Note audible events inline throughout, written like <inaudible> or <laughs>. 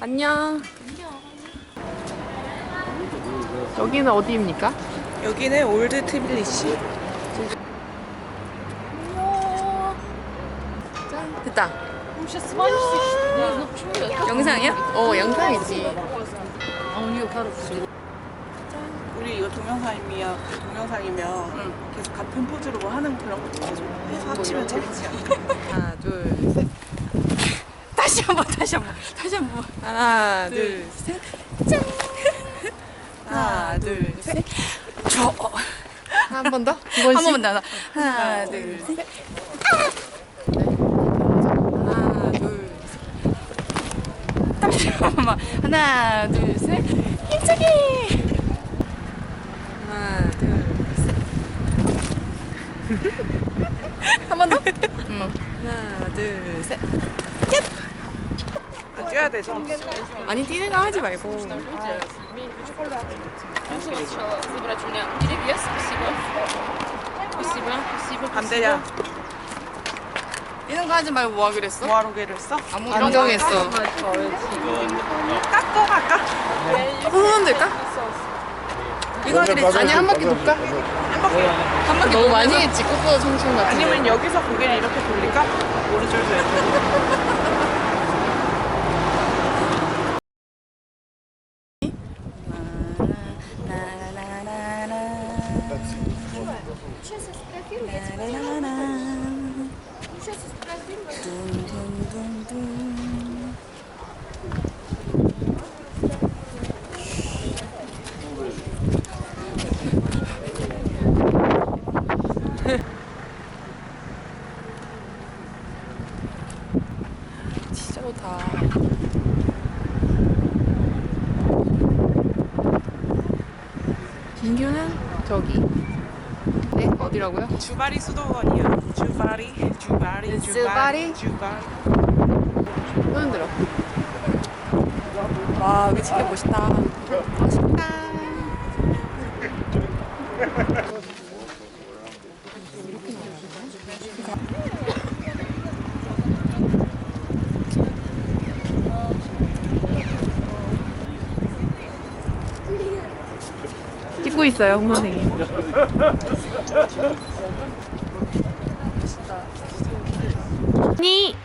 안녕. 여기는 어디입니까? 여기는 올드 트빌리시. 짠. 됐다. 영상이야? 어, 영상이지. 우리 이거 동영상이면 동영상이면 계속 같은 포즈로 뭐 하는 그런 것도 계속 해서 합치면 재밌지 않을까? 하나, 둘, 셋. 다시 한번 다시 한번 다시 한번 하나, 둘, 셋. 하나 둘 셋. 저 한 번 더? 두한 번씩? 번만 더 하나 둘 셋. 하나, 둘, 한 번만 하나 둘 셋. 힘차게. 하나, 둘, 셋. 한 번 더. <laughs> 하나, 둘, 셋. 아, 뛰어야 되죠. 아니, 뛰는 거 하지 말고. 반대야. 뛰는 거 하지 말고 뭐 하기로 했어? 랬어 아무 안 정했어. 깎고 갈까? 손 흔들까? 이거 하기로 했지. 아니, 한 바퀴 돌까? 한 바퀴 너무 많이 했지. 꽃보다 청춘 같은 아니면 여기서 고개를 이렇게 돌릴까? 오른쪽에서 이렇게. 좋다. 진규는 저기. 네, 어디라고요? 주바리 수도원이야. 주바리, 주바리, 주바리? 주바리, 주바리. 손 흔들어. 와, 여기 진짜 멋있다. 멋있다. 찍고 있어요, 홍 선생님. 니.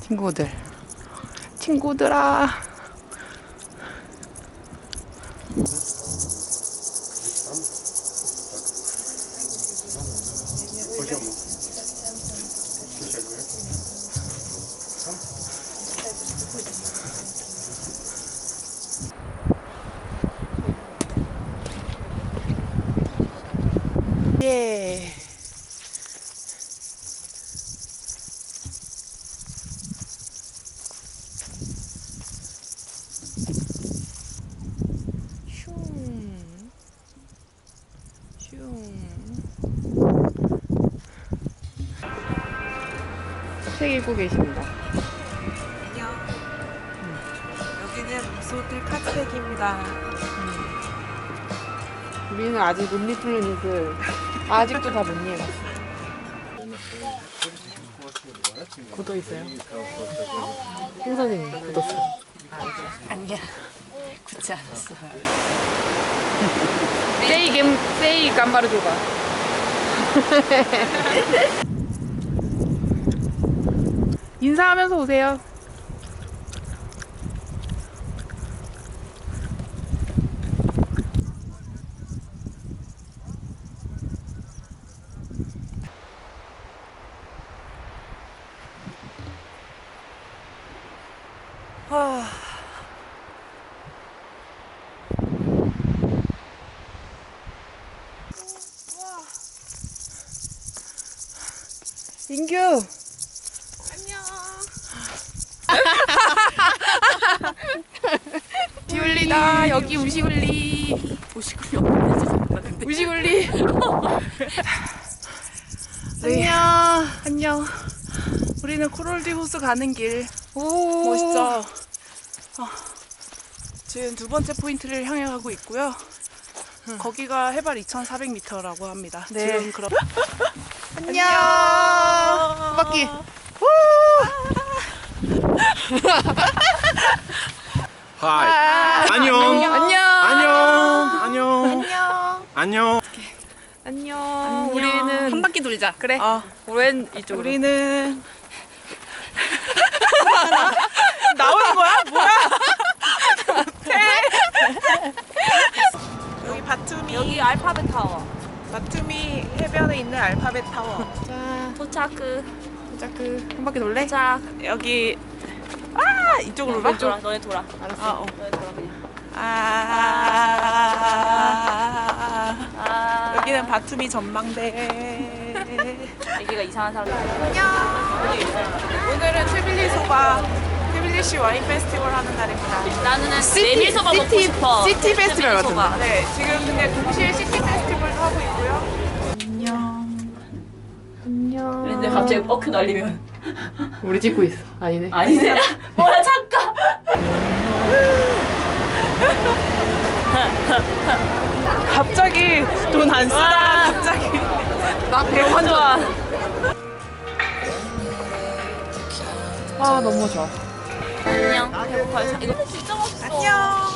친구들. 친구들아 예. 슝. 슝. 책 읽고 계십니다. 여기는 무소들 카트랙입니다. 우리는 아직 룸리플루닛을 아직도 다못 이해갔어. 굳어 있어요. 홍 선생님 굳었어. 아니야. 굳지 않았어. <laughs> 세이 겜 세이 깜바르 줘봐. <laughs> 인사하면서 오세요. 아, 인규. 우시울리다. <laughs> 여기 우시울리. 없는지 생각나는데. 우시울리. 안녕. 안녕. 우리는 코롤디 호수 가는 길. 오 멋있죠? 어, 지금 두 번째 포인트를 향해 가고 있고요. 거기가 해발 2,400m라고 합니다. 네. 지금 그럼 <laughs> 안녕 바퀴. 하이. <laughs> 안녕. 안녕. 안녕. 안녕. 안녕. 안녕. 우리는 한 바퀴 돌자. 그래. 어, 왼 이쪽으로. 우리는 타워. 자, 도착. 자, 그한 바퀴 돌래? 도착. 여기 아 이쪽으로 가? 돌아. 너네 돌아. 알았어. 아, 어. 너네 돌아 그냥. 아, 아. 여기는 바투미 전망대. 여기가 이상한 사람. 오늘은 트빌리 소바 트빌리시 와인 페스티벌 하는 날입니다. 나는 시티- 메밀소바 먹고 시티- 싶어. 시티 페스티벌 메밀소바. 네, 지금 근데 동시에 시티 페스티벌도 하고 있고요. 근데 갑자기 뻐크 날리면 <laughs> 우리 찍고 있어. 아니네. 아니네. <laughs> 뭐야 잠깐. 갑자기 돈 안 쓰다가 와. 갑자기 <laughs> 나 배만 좋아. 아, 너무 좋아. 안녕. 이거 진짜 맛있어. 안녕.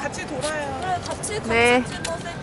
같이 돌아요. 그래 같이 같이 네. 찍어 셀